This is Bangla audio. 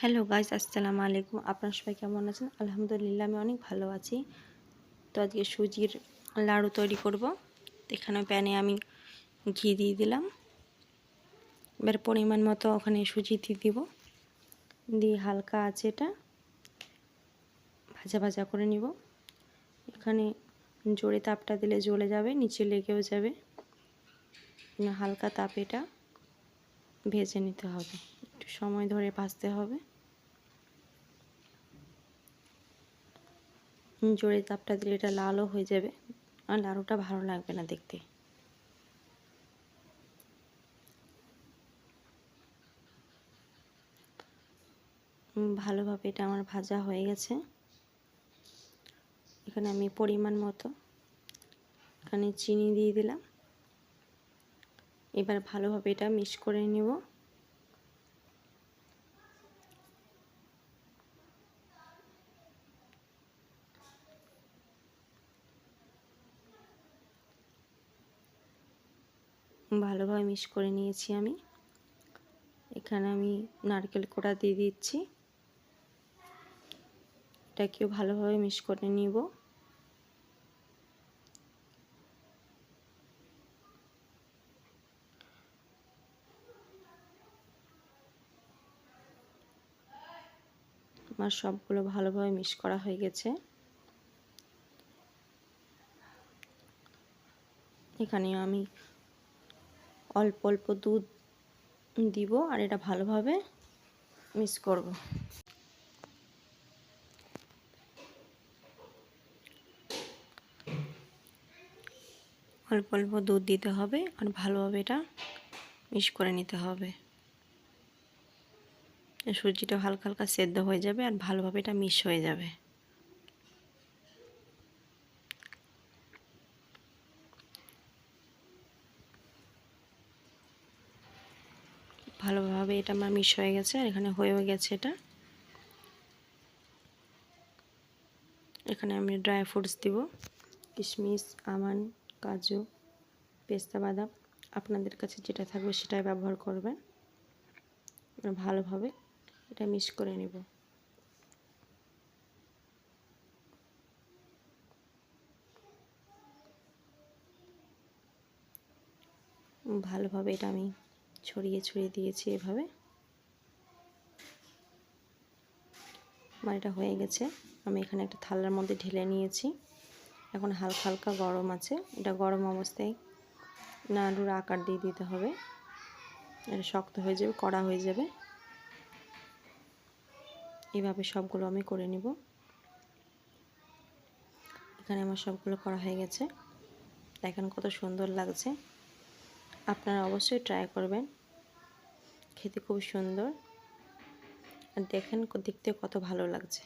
হ্যালো গাইজ আসসালামু আলাইকুম আপনারা সবাই কেমন আছেন? আলহামদুলিল্লাহ, আমি অনেক ভালো আছি। তো আজকে সুজির লাড়ু তৈরি করব। এখানে প্যানে আমি ঘি দিয়ে দিলাম। এবার পরিমাণ মতো ওখানে সুজি দিয়ে দিব। দিয়ে হালকা আছে এটা ভাজা ভাজা করে নিব। এখানে জোরে তাপটা দিলে জ্বলে যাবে, নিচে লেগেও যাবে। হালকা তাপ এটা ভেজে নিতে হবে। একটু সময় ধরে ভাজতে হবে। জোরে তাপটা দিলে এটা লালও হয়ে যাবে। আর লাড়ুটা ভালো লাগবে না দেখতে। ভালোভাবে এটা আমার ভাজা হয়ে গেছে। এখানে আমি পরিমাণ মতো এখানে চিনি দিয়ে দিলাম। এবার ভালোভাবে এটা মিক্স করে নেব। ভালোভাবে মিক্স করে নিয়েছি আমি। এখানে আমি নারকেল কোড়া দিয়ে দিচ্ছি। এটাকেও ভালোভাবে মিক্স করে নিব। আমার সবগুলো ভালোভাবে মিক্স করা হয়ে গেছে। এখানে আমি অল্প অল্প দুধ দিব আর এটা ভালোভাবে মিক্স করব। অল্প অল্প দুধ দিতে হবে আর ভালোভাবে এটা মিক্স করে নিতে হবে। সুজিটা হালকা হালকা সেদ্ধ হয়ে যাবে আর ভালোভাবে এটা মিক্স হয়ে যাবে। ভালোভাবে এটা আমার মিক্স হয়ে গেছে আর এখানে হয়েও গেছে এটা। এখানে আমি ড্রাই ফ্রুটস দিব, কিশমিশ, আমান, কাজু, পেস্তা, বাদাম। আপনাদের কাছে যেটা থাকবে সেটাই ব্যবহার করবেন। ভালোভাবে এটা মিক্স করে নেব। ভালোভাবে এটা আমি ছড়িয়ে ছড়িয়ে দিয়েছি এভাবে। আমার এটা হয়ে গেছে। আমি এখানে একটা থালার মধ্যে ঢেলে নিয়েছি। এখন হালকা হালকা গরম আছে। এটা গরম অবস্থায় নাড়ুর আকার দিয়ে দিতে হবে। এটা শক্ত হয়ে যাবে, কড়া হয়ে যাবে। এইভাবে সবগুলো আমি করে নিব। এখানে আমার সবগুলো করা হয়ে গেছে। দেখেন কত সুন্দর লাগছে। আপনারা অবশ্যই ট্রাই করবেন। খেতে খুব সুন্দর। আর দেখেন দেখতে কত ভালো লাগছে।